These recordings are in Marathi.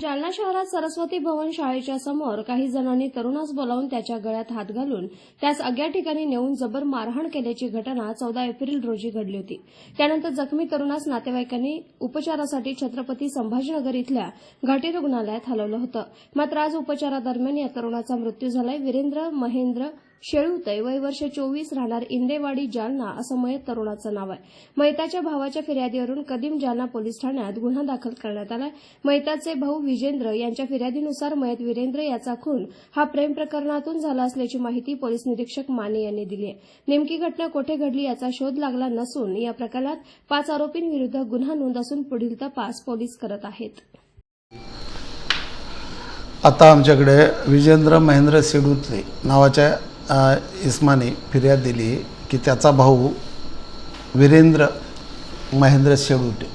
जालना शहरात सरस्वती भवन शाळेच्या समोर काही जणांनी तरुणास बोलावून त्याच्या गळ्यात हात घालून त्यास अज्ञात ठिकाणी नेऊन जबर मारहाण केल्याची घटना चौदा एप्रिल रोजी घडली होती. त्यानंतर जखमी तरुणास नातेवाईकांनी उपचारासाठी छत्रपती संभाजीनगर इथल्या घाटी रुग्णालयात हलवलं होतं. मात्र आज उपचारादरम्यान या तरुणाचा मृत्यू झालाय. वीरेंद्र महेंद्र शेळूतय वय वर्ष चोवीस राहणार इंदेवाडी जालना असं मयत तरुणाचं नाव आहे. मैताच्या भावाच्या फिर्यादीवरून कदीम जालना पोलीस ठाण्यात गुन्हा दाखल करण्यात आलाय. मैताचे भाऊ विजेंद्र यांच्या फिर्यादीनुसार मयत वीरेंद्र याचा खून हा प्रेम प्रकरणातून झाला असल्याची माहिती पोलीस निरीक्षक माने यांनी दिली आहे. नेमकी घटना कोठे घडली याचा शोध लागला नसून या प्रकरणात पाच आरोपींविरुद्ध गुन्हा नोंद असून पुढील तपास पोलीस करत आहेत. आता आमच्याकडे विजेंद्र महेंद्र सिडुतले नावाच्या इस्माने फिर्याद दिली की त्याचा भाऊ वीरेंद्र महेंद्र शेळुटे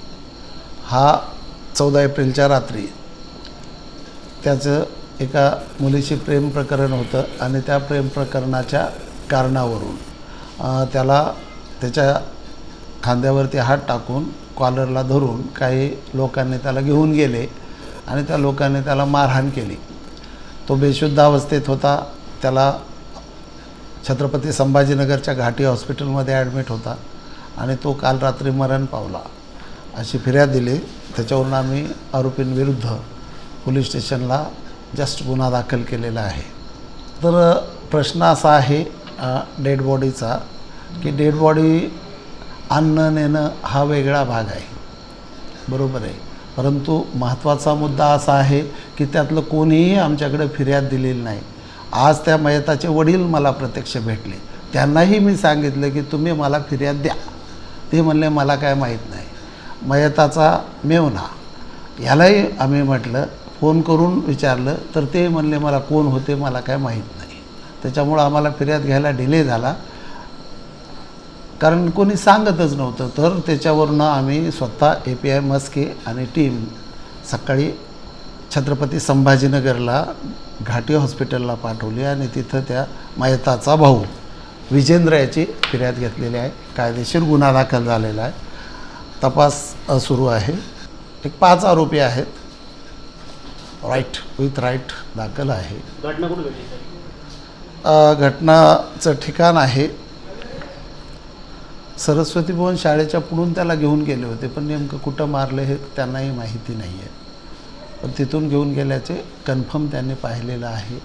हा चौदा एप्रिलच्या रात्री त्याचं एका मुलीशी प्रेम प्रकरण होतं आणि त्या प्रेम प्रकरणाच्या कारणावरून त्याला त्याच्या खांद्यावरती हात टाकून कॉलरला धरून काही लोकांनी त्याला घेऊन गेले आणि त्या लोकांनी त्याला मारहाण केली. तो बेशुद्ध अवस्थेत होता. त्याला छत्रपती संभाजीनगरच्या घाटी हॉस्पिटलमध्ये ॲडमिट होता आणि तो काल रात्री मरण पावला. अशी फिर्याद दिली. त्याच्यावरून आम्ही आरोपींविरुद्ध पोलीस स्टेशनला जस्ट गुन्हा दाखल केलेला आहे. तर प्रश्न असा आहे डेड बॉडीचा की डेड बॉडी आणणं नेणं हा वेगळा भाग आहे. बरोबर आहे. परंतु महत्त्वाचा मुद्दा असा आहे की त्यातलं कोणीही आमच्याकडे फिर्याद दिलेली नाही. आज त्या मयताचे वडील मला प्रत्यक्ष भेटले. त्यांनाही मी सांगितलं की तुम्ही मला फिर्याद द्या. ते म्हणले मला काय माहीत नाही. मयताचा मेवना यालाही आम्ही म्हटलं फोन करून विचारलं तर ते म्हणले मला कोण होते मला काय माहीत नाही. त्याच्यामुळं आम्हाला फिर्याद घ्यायला डिले झाला. कारण कोणी सांगतच नव्हतं. तर त्याच्यावरनं आम्ही स्वतः ए पी आय मस्के आणि टीम सकाळी छत्रपती संभाजीनगरला घाटी हॉस्पिटलला पाठवली आणि तिथं त्या मयताचा भाऊ विजेंद्र याची फिर्याद घेतलेली आहे. कायदेशीर गुन्हा दाखल झालेला आहे. तपास सुरू आहे. एक पाच आरोपी आहेत. राईट विथ राईट दाखल आहे. घटना घटनाचं ठिकाण आहे. सरस्वती भवन शाळेच्या पुढून त्याला घेऊन गेले होते पण नेमकं कुठं मारले हे त्यांनाही माहिती नाही आहे पण तिथून घेऊन गेल्याचे कन्फर्म त्यांनी पाहिलेलं आहे.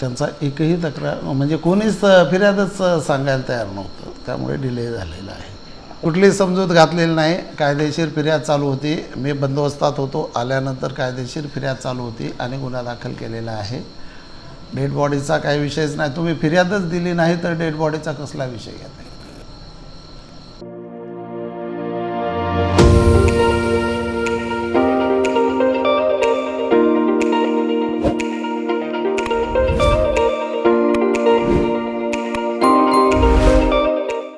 त्यांचा एकही तक्रार म्हणजे कोणीच फिर्यादच सांगायला तयार नव्हतं. त्यामुळे डिले झालेला आहे. कुठली समजूत घातलेली नाही. कायदेशीर फिर्याद चालू होती. मी बंदोबस्तात होतो. आल्यानंतर कायदेशीर फिर्याद चालू होती आणि गुन्हा दाखल केलेला आहे. डेड बॉडीचा काही विषयच नाही. तुम्ही फिर्यादच दिली नाही तर डेड बॉडीचा कसला विषय घेत